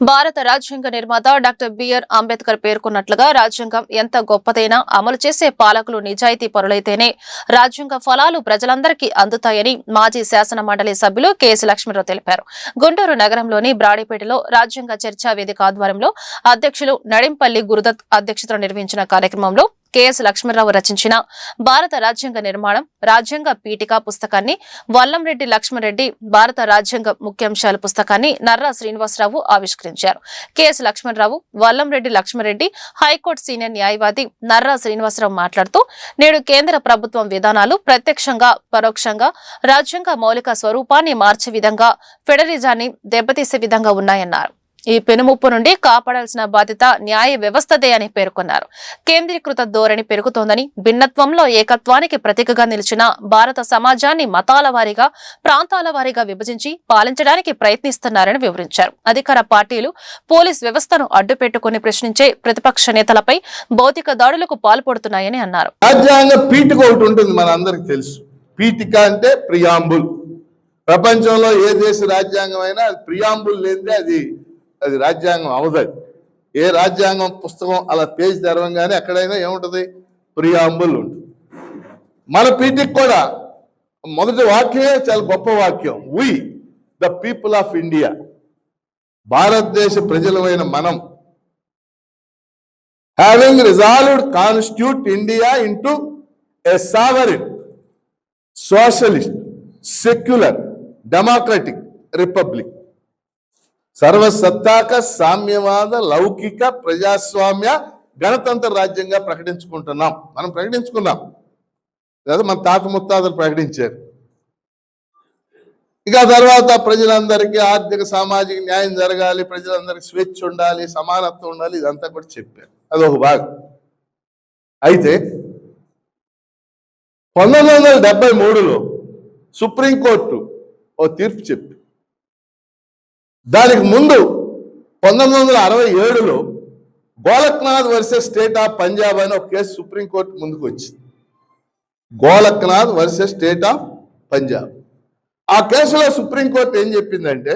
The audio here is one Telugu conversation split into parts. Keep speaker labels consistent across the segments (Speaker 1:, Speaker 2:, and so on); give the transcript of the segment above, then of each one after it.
Speaker 1: భారత రాజ్యాంగ నిర్మాత డాక్టర్ బిఆర్ అంబేద్కర్ పేర్కొన్నట్లుగా రాజ్యాంగం ఎంత గొప్పదైనా అమలు చేసే పాలకులు నిజాయితీ పరులైతేనే రాజ్యాంగ ఫలాలు ప్రజలందరికీ అందుతాయని మాజీ శాసన మండలి సభ్యులు కెఎస్ లక్ష్మీరావు తెలిపారు. గుంటూరు నగరంలోని బ్రాడీపేటలో రాజ్యాంగ చర్చా వేదిక ఆధ్వర్యంలో అధ్యక్షులు నడింపల్లి గురుదత్ అధ్యక్షతన నిర్వహించిన కార్యక్రమంలో కెఎస్ లక్ష్మణరావు రచించిన భారత రాజ్యాంగ నిర్మాణం రాజ్యాంగ పీఠిక పుస్తకాన్ని వల్లంరెడ్డి లక్ష్మణరెడ్డి భారత రాజ్యాంగ ముఖ్యాంశాల పుస్తకాన్ని నర్రా శ్రీనివాసరావు ఆవిష్కరించారు. KS Lakshmana Rao Vallamreddy Lakshmanareddy high court senior న్యాయవాది నర్రా శ్రీనివాసరావు మాట్లాడుతూ నేడు కేంద్ర ప్రభుత్వం విధానాలు ప్రత్యక్షంగా పరోక్షంగా రాజ్యాంగ మౌలిక స్వరూపాన్ని మార్చే విధంగా ఫెడరిజాన్ని దెబ్బతీసే విధంగా ఉన్నాయన్నారు. ఈ పెనుముప్పు నుండి కాపాడాల్సిన బాధ్యత న్యాయ వ్యవస్థదే అని పేర్కొన్నారు. కేంద్రీకృత ధోరణి పెరుగుతోందని భిన్నత్వంలో ఏకత్వానికి ప్రతీకగా నిలిచిన భారత సమాజాన్ని మతాల వారీగా ప్రాంతాల వారీగా విభజించి పాలించడానికి ప్రయత్నిస్తున్నారని వివరించారు. అధికార పార్టీలు పోలీస్ వ్యవస్థను అడ్డుపెట్టుకుని ప్రశ్నించే ప్రతిపక్ష నేతలపై భౌతిక దాడులకు పాల్పడుతున్నాయని అన్నారు.
Speaker 2: రాజ్యాంగ పీఠిక ఒకటి ఉంటుంది తెలుసు. పీఠిక అంటే ప్రియాంబుల్. ప్రపంచంలో ఏ దేశ రాజ్యాంగం అయినా ప్రియాంబుల్ లేనిదే అది అది రాజ్యాంగం అవదది ఏ రాజ్యాంగం పుస్తకం అలా పేజ్ తెరవంగానే ఎక్కడైనా ఏముంటది? ప్రియాంబుల్ ఉంటుంది. మన పీటికి కూడా మొదటి వాక్యమే చాలా గొప్ప వాక్యం. We the people of India భారతదేశ ప్రజలమైన మనం. Having resolved constitute India into a sovereign socialist secular democratic republic సర్వసత్తాక సామ్యవాద లౌకిక ప్రజాస్వామ్య గణతంత్ర రాజ్యంగా ప్రకటించుకుంటున్నాం. మనం ప్రకటించుకున్నాం. లేదా మన తాత ముత్తాతలు ప్రకటించారు. ఇక తర్వాత ప్రజలందరికీ ఆర్థిక సామాజిక న్యాయం జరగాలి ప్రజలందరికీ స్వేచ్ఛ ఉండాలి సమానత్వం ఉండాలి ఇదంతా కూడా చెప్పారు. అదొక భాగం. అయితే పంతొమ్మిది వందల డెబ్బై మూడులో సుప్రీంకోర్టు ఓ తీర్పు చెప్పి దానికి ముందు పంతొమ్మిది వందల అరవై ఏడులో Golaknath versus state of Punjab అని ఒక కేసు సుప్రీంకోర్టు ముందుకు వచ్చింది. Golaknath versus state of Punjab. ఆ కేసులో సుప్రీంకోర్టు ఏం చెప్పిందంటే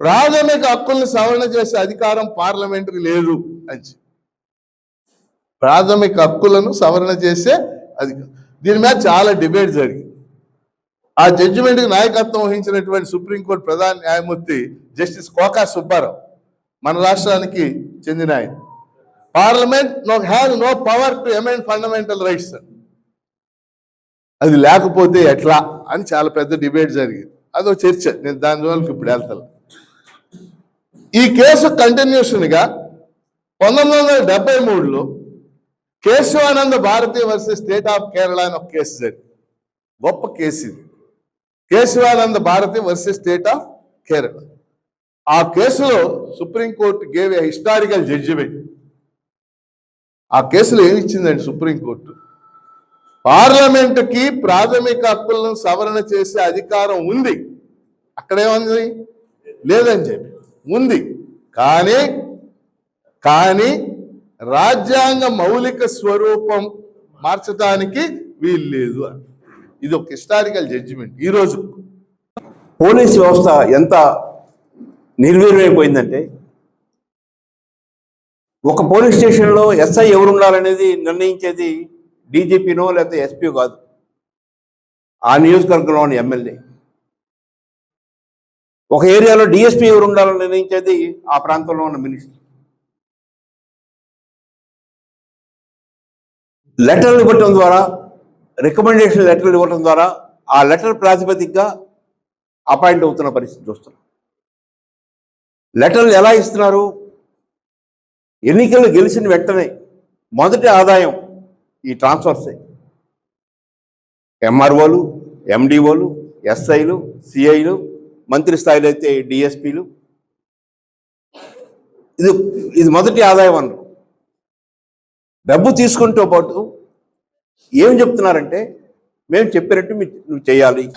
Speaker 2: ప్రాథమిక హక్కుల్ని సవరణ చేసే అధికారం పార్లమెంటుకు లేదు అని ప్రాథమిక హక్కులను సవరణ చేసే అధికారం. దీని మీద చాలా డిబేట్ జరిగింది. ఆ జడ్జిమెంట్కి నాయకత్వం వహించినటువంటి సుప్రీంకోర్టు ప్రధాన న్యాయమూర్తి జస్టిస్ కోకా సుబ్బారావు మన రాష్ట్రానికి చెందిన ఆయన parliament no have no power to amend fundamental rights. అది లేకపోతే ఎట్లా అని చాలా పెద్ద డిబేట్ జరిగింది. అదో చర్చ. నేను దాని జోలికి ఇప్పుడు వెళ్తాను. ఈ కేసు కంటిన్యూషన్గా పంతొమ్మిది వందల డెబ్బై మూడులో Kesavananda Bharati versus state of Kerala అని ఒక కేసు జరిగింది. గొప్ప కేసు ఇది. Kesavananda Bharati versus state of Kerala. ఆ కేసులో supreme court gave a historical judgement ఆ కేసులో ఏమి ఇచ్చిందండి సుప్రీంకోర్టు? పార్లమెంటుకి ప్రాథమిక హక్కులను సవరణ చేసే అధికారం ఉంది. అక్కడేముంది లేదని చెప్పి. ఉంది. కానీ కానీ రాజ్యాంగ మౌలిక స్వరూపం మార్చడానికి వీలు లేదు అని ఇది ఒక హిస్టారికల్ జడ్జిమెంట్ ఈరోజు
Speaker 3: పోలీస్ వ్యవస్థ ఎంత నిర్వీర్యమైపోయిందంటే ఒక పోలీస్ స్టేషన్లో ఎస్ఐ ఎవరు ఉండాలనేది నిర్ణయించేది డీజీపీనో లేకపోతే ఎస్పీ కాదు. ఆ నియోజకవర్గంలోని ఎమ్మెల్యే. ఒక ఏరియాలో డిఎస్పీ ఎవరు ఉండాలని నిర్ణయించేది ఆ ప్రాంతంలో ఉన్న మినిస్టర్. లెటర్లు ఇవ్వటం ద్వారా రికమెండేషన్ లెటర్లు ఇవ్వటం ద్వారా ఆ లెటర్ ప్రాతిపదికగా అపాయింట్ అవుతున్న పరిస్థితి చూస్తున్నాం. లెటర్లు ఎలా ఇస్తున్నారు? ఎన్నికలు గెలిచిన వెంటనే మొదటి ఆదాయం ఈ ట్రాన్స్ఫర్సే ఎంఆర్ఓలు ఎండిఓలు ఎస్ఐలు సిఐలు మంత్రి స్థాయిలో అయితే డిఎస్పీలు. ఇది ఇది మొదటి ఆదాయం అన్నారు. డబ్బు తీసుకుంటూ పాటు ఏం చెప్తున్నారంటే మేము చెప్పినట్టు మీరు నువ్వు చేయాలి.